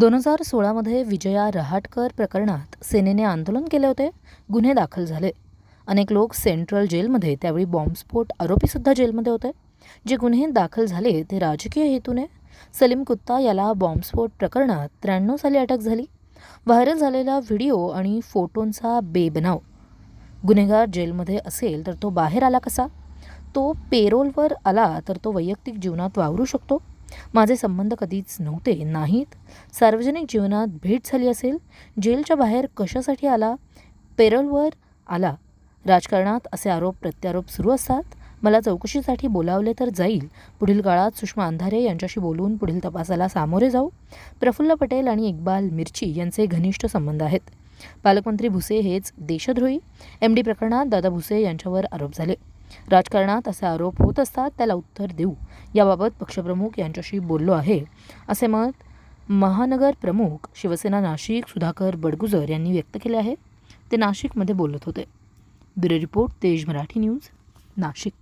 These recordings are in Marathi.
दोन हजार सोळामध्ये विजया रहाटकर प्रकरणात सेनेने आंदोलन केले होते. गुन्हे दाखल झाले. अनेक लोक सेंट्रल जेलमध्ये त्यावेळी बॉम्बस्फोट आरोपीसुद्धा जेलमध्ये होते. जे गुन्हे दाखल झाले ते राजकीय हेतूने. सलीम कुत्ता याला बॉम्बस्फोट प्रकरणात त्र्याण्णव साली अटक झाली. व्हायरल झालेला व्हिडिओ आणि फोटोंचा बेबनाव. गुन्हेगार जेलमध्ये असेल तर तो बाहेर आला कसा? तो पेरोलवर आला तर तो वैयक्तिक जीवनात वावरू शकतो. माझे संबंध कधीच नव्हते नाहीत. सार्वजनिक जीवनात भेट झाली असेल जेलच्या बाहेर कशासाठी आला पेरोलवर आला? राजकारणात असे आरोप प्रत्यारोप सुरू असतात. मला चौकशीसाठी बोलावले तर जाईल. पुढील काळात सुषमा अंधारे यांच्याशी बोलून पुढील तपासाला सामोरे जाऊ. प्रफुल्ल पटेल आणि इक्बाल मिर्ची यांचे घनिष्ठ संबंध आहेत. पालकमंत्री भुसे हेच देशद्रोही. एम डी प्रकरणात दादा भुसे यांच्यावर आरोप झाले. राजकारणात असे आरोप होत असतात त्याला उत्तर देऊ. याबाबत पक्षप्रमुख यांच्याशी बोललो आहे. असे मत महानगर प्रमुख शिवसेना नाशिक सुधाकर बडगुजर यांनी व्यक्त केले आहे. ते नाशिकमध्ये बोलत होते. ब्युरो रिपोर्ट तेज मराठी न्यूज नाशिक.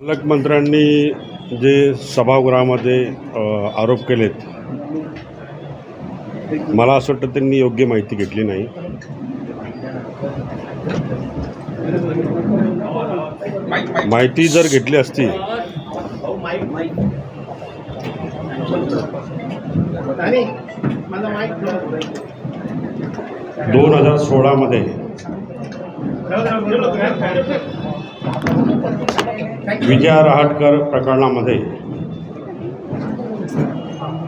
पालकमंत्र्यांनी जे सभागृहामध्ये आरोप केलेत मला असं वाटतं त्यांनी योग्य माहिती घेतली नाही. माहिती जर घेतली असती. दोन हजार सोळामध्ये विजया रहाटकर प्रकरणामध्ये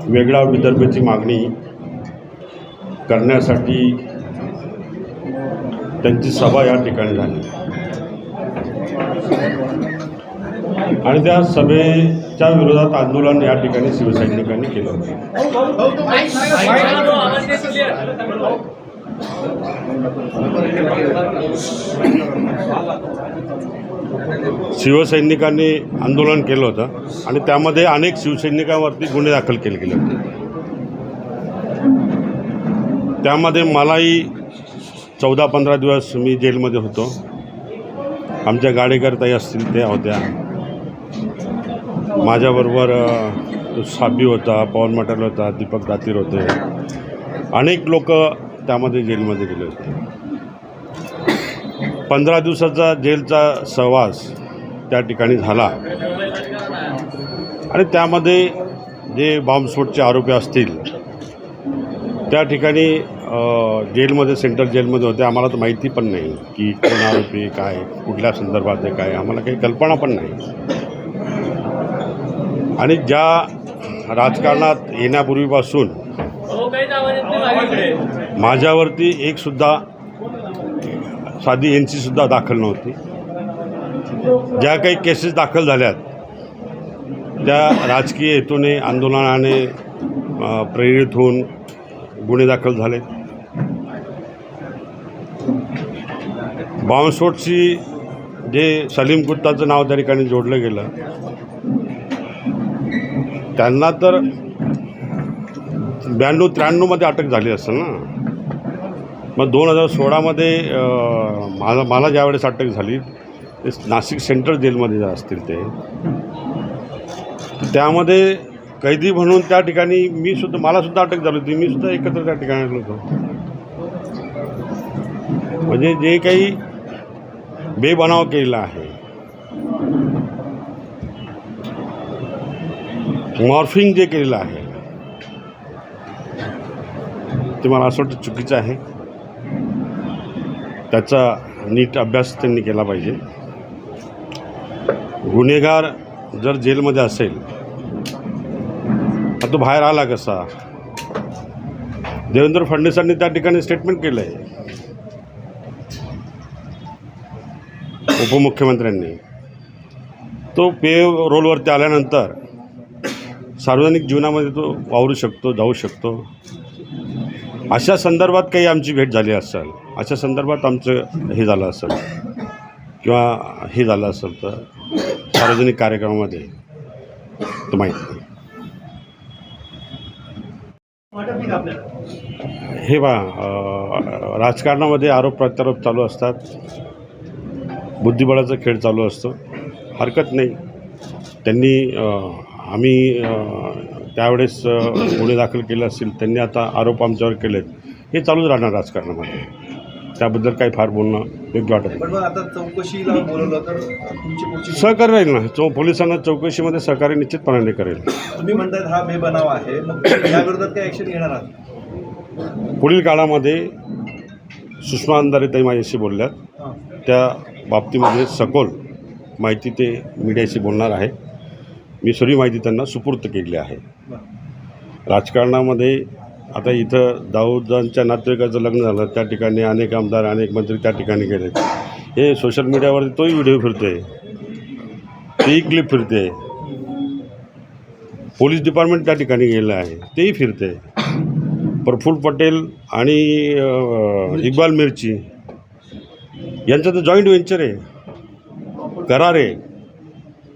वेगळ्या विदर्भाची मागणी करण्यासाठी त्यांची सभा या ठिकाणी झाली. आणि त्या सभेच्या विरोधात आंदोलन या ठिकाणी शिवसैनिकांनी केलं होतं. शिवसैनिकांनी आंदोलन केलं होतं आणि त्यामध्ये अनेक शिवसैनिकांवरती गुन्हे दाखल केले गेले होते. त्यामध्ये मलाही चौदा पंधरा दिवस मी जेलमध्ये होतो. आमच्या गाडेकरताई असतील त्या होत्या. माझ्याबरोबर तो साबी होता पवन मटाल होता दीपक दातीर होते. अनेक लोक त्यामध्ये जेलमध्ये गेले होते. पंधरा दिवसाचा जेलचा सहवास त्या ठिकाणी झाला. आणि त्यामध्ये जे बॉम्बस्फोटचे आरोपी असतील त्या ठिकाणी जेलमध्ये सेंट्रल जेलमध्ये होते. आम्हाला तर माहिती पण नाही की कोण आरोपी काय कुठल्या संदर्भात आहे काय आम्हाला काही कल्पना पण नाही. आणि ज्या राजकारणात येण्यापूर्वीपासून माझ्यावरती एकसुद्धा साधी एन सीसुद्धा दाखल नव्हती. ज्या काही केसेस दाखल झाल्यात त्या राजकीय हेतूने आंदोलनाने प्रेरित होऊन गुन्हे दाखल झाले बॉम्बस्फोटशी जे सलीम गुप्ताचं नाव त्या ठिकाणी जोडलं गेलं त्यांना तर ब्याण्णव त्र्याण्णवमध्ये अटक झाली असेल ना. मग दोन हजार सोळामध्ये मला मला ज्यावेळेस अटक झाली ते नाशिक सेंट्रल जेलमध्ये जे असतील ते त्यामध्ये कैदी म्हणून त्या ठिकाणी मी सुद्धा मला सुद्धा अटक झाली होती. मी सुद्धा एकत्र त्या ठिकाणी आलो होतो. म्हणजे जे काही बेबनाव केलेला आहे. मॉर्फिंग जे केलेलं आहे. ते मला असं वाटतं चुकीचं आहे. त्याचा नीट अभ्यास त्यांनी केला पाहिजे. गुन्हेगार जर जेलमध्ये असेल तर तो बाहेर आला कसा? देवेंद्र फडणवीसांनी त्या ठिकाणी स्टेटमेंट केलं आहे उपमुख्यमंत्र्यांनी. तो पे रोलवरती आल्यानंतर सार्वजनिक जीवनामध्ये तो वावरू शकतो जाऊ शकतो. अशा संदर्भात काही आमची भेट झाली असेल अशा संदर्भात आमचं हे झालं असेल किंवा हे झालं असेल तर सार्वजनिक कार्यक्रमामध्ये तो माहीत नाही. हे बा राजकारणामध्ये आरोप प्रत्यारोप चालू असतात. बुद्धिबळाचा खेळ चालू असतो. हरकत नाही. त्यांनी आम्ही त्यावेळेस गुन्हे दाखल केले असतील त्यांनी आता आरोप आमच्यावर केलेत. हे चालूच राहणार राजकारणामध्ये. त्याबद्दल काही फार बोलणं योग्य वाटत नाही. सहकार्य राहील ना. चौ पोलिसांना चौकशीमध्ये सहकार्य निश्चितपणाने करेल. तुम्ही म्हणतायत हा बेबनाव आहे. घेणार आहात? पुढील काळामध्ये सुषमा अंधारे ताई माझ्याशी बोलल्यात. त्या बाबतीमध्ये सखोल माहिती ते मीडियाशी बोलणार आहे. मी सगळी माहिती त्यांना सुपूर्त केली आहे. राजकारणामध्ये आता इथं दाऊदांच्या नातेवाईकाचं लग्न झालं त्या ठिकाणी अनेक आमदार अनेक मंत्री त्या ठिकाणी गेले. हे सोशल मीडियावरती तोही व्हिडिओ फिरतोय. तेही क्लिप फिरते. पोलीस डिपार्टमेंट त्या ठिकाणी गेलं आहे. तेही फिरते. प्रफुल्ल पटेल आणि इक्बाल मिरची यांचं तर जॉईंट व्हेंचर आहे. करार आहे.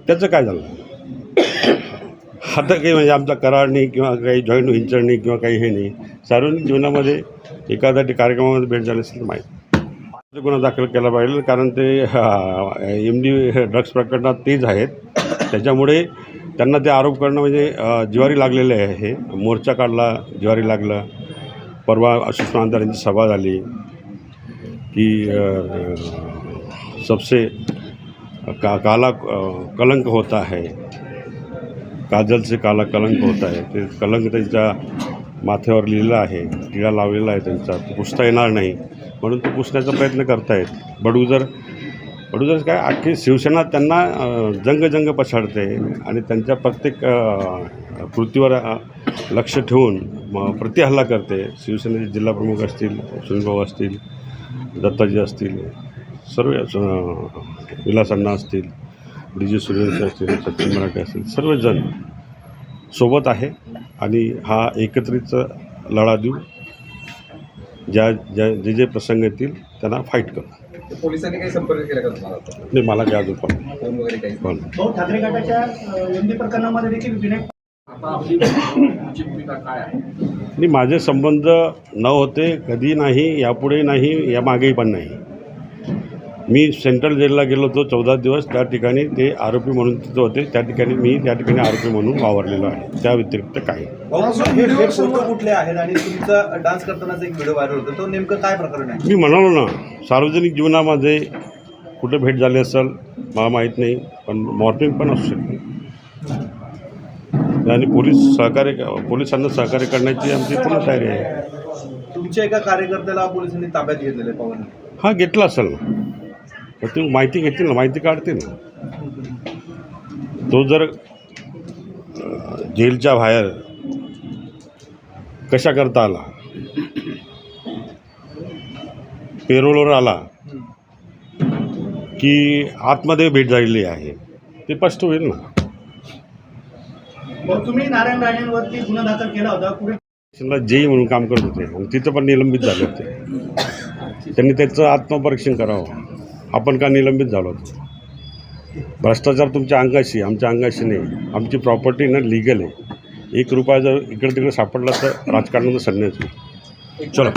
त्याचं काय झालं? आता काही म्हणजे आमचा करार नाही किंवा काही जॉईंट व्हेंचर नाही किंवा काही हे नाही. सार्वजनिक जीवनामध्ये एखाद्या कार्यक्रमामध्ये भेट झाली असेल तर माहीत. गुन्हा दाखल केला पाहिजे कारण ते एम डी ड्रग्स प्रकरणात तेच आहेत. त्याच्यामुळे त्यांना ते आरोप करणं म्हणजे जिवारी लागलेले आहे. हे मोर्चा काढला जिवारी लागला. परवा सुषमा अंधार यांची सभा झाली. की सबसे का काला कलंक होता है। काजल से काला कलंक होता है। ते कलंक त्यांच्या माथ्यावर लिहिलं आहे टिळा लावलेला आहे त्यांचा तो पुसता येणार नाही म्हणून तो पुसण्याचा प्रयत्न करतायत. बडूजर बडूजर काय अख्खी शिवसेना त्यांना जंगजंग जंग-जंग पछाडते आणि त्यांच्या प्रत्येक कृतीवर लक्ष ठेवून म प्रतिहल्ला करते. शिवसेनेचे जिल्हाप्रमुख असतील सुनीलभाऊ असतील दत्ताजी असतील सर्व विलास अण्णा असतील डी जे सूर्यवंशी असतील सचिन मराठे असतील सर्वजण सोबत आहे आणि हा एकत्रित लढा देऊ ज्या ज्या जे जे प्रसंग येतील त्यांना फाईट करू पोलिसांनी काही संपर्क केला का? नाही मला काय अजून पण ठाकरे गटाच्या एम डी प्रकरणामध्ये देखील विनय आता आपली तुमची भूमिका काय आहे? आणि माझे संबंध न होते कधी नाही यापुढे नाही या मागेही पण नाही. मी सेंट्रल जेलला गेलो होतो चौदा दिवस त्या ठिकाणी ते आरोपी म्हणून तिथं होते त्या ठिकाणी मी त्या ठिकाणी आरोपी म्हणून वावरलेलो आहे त्या व्यतिरिक्त फोटो कुठले आहेत आणि तुमचा डान्स करतानाचा एक व्हिडिओ व्हायरल होतो तो नेमकं काय प्रकरण आहे? मी म्हणालो ना सार्वजनिक जीवनामध्ये कुठे भेट झाली असेल मला माहीत नाही पण मॉर्निंग पण असू शकते. आणि पोलीस सहकार्य पोलिसांना सहकार्य करण्याची आमची पूर्ण तयारी आहे. तुमच्या एका कार्यकर्त्याला पोलिसांनी ताब्यात घेतलेलं आहे पवन हा घेतला असेल ना. तर ते माहिती घेतील ना माहिती काढतील ना. तो जर अ, जेलच्या बाहेर कशा करता आला? पेरोलवर आला? की आतमध्ये भेट झालेली आहे? ते स्पष्ट होईल ना. भाऊ तुम्ही नारायण राणेंवरती गुन्हा दाखल केला होता. कुठे? स्टेशनला जेई म्हणून काम करत होते. मग तिथं पण निलंबित झाले होते. त्यांनी त्याचं आत्मपरीक्षण करावं. आपण का निलंबित झालो होतो? भ्रष्टाचार तुमच्या अंगाशी आमच्या अंगाशी नाही. आमची प्रॉपर्टी ना लिगल आहे. एक रुपया जर इकडे तिकडे सापडला तर राजकारणाचं संन्यास चला.